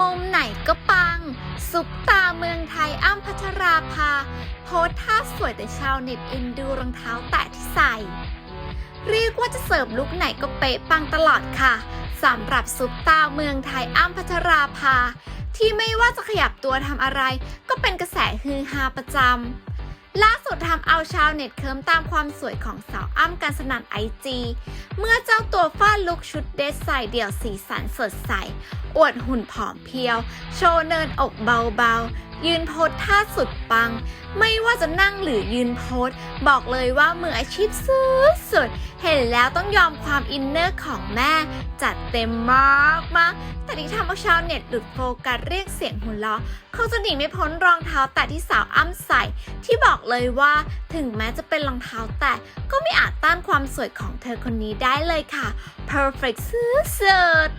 มุมไหนก็ปัง ซุปตาเมืองไทยอ้ำพัชราภา โพสท่าสวยแต่ชาวเน็ตเอ็นดูรองเท้าแตะที่ใส่ เรียกว่าจะเสิร์ฟลุกไหนก็เป๊ะปังตลอดค่ะสำหรับซุปตาเมืองไทยอ้ำพัชราภา ที่ไม่ว่าจะขยับตัวทำอะไร ก็เป็นกระแสฮือฮาประจำ ล่าสุดทำเอาชาวเน็ตเคิมตามความสวยของสาวอ้ำกันสนั่นไอจีเมื่อเจ้าตัวฟาดลุกชุดเดรสใส่เดี่ยวสีสันสดใส อวดหุ่นผอมเพรียว โชว์เนินอกเบาๆยืนโพสท่าสุดปัง ไม่ว่าจะนั่งหรือยืนโพสบอกเลยว่ามืออาชีพสุดๆเห็นแล้วต้องยอมความอินเนอร์ของแม่ จัดเต็มมากมากแต่ที่ทำเอาชาวเน็ตหลุดโฟกัสเรียกเสียงหัวเราะคงจะหนีไม่พ้นรองเท้าแตะที่สาวอ้ำใส่ ที่บอกเลยว่าถึงแม้จะเป็นรองเท้าแตะก็ไม่อาจต้านความสวยของเธอคนนี้ได้เลยค่ะ perfect สุด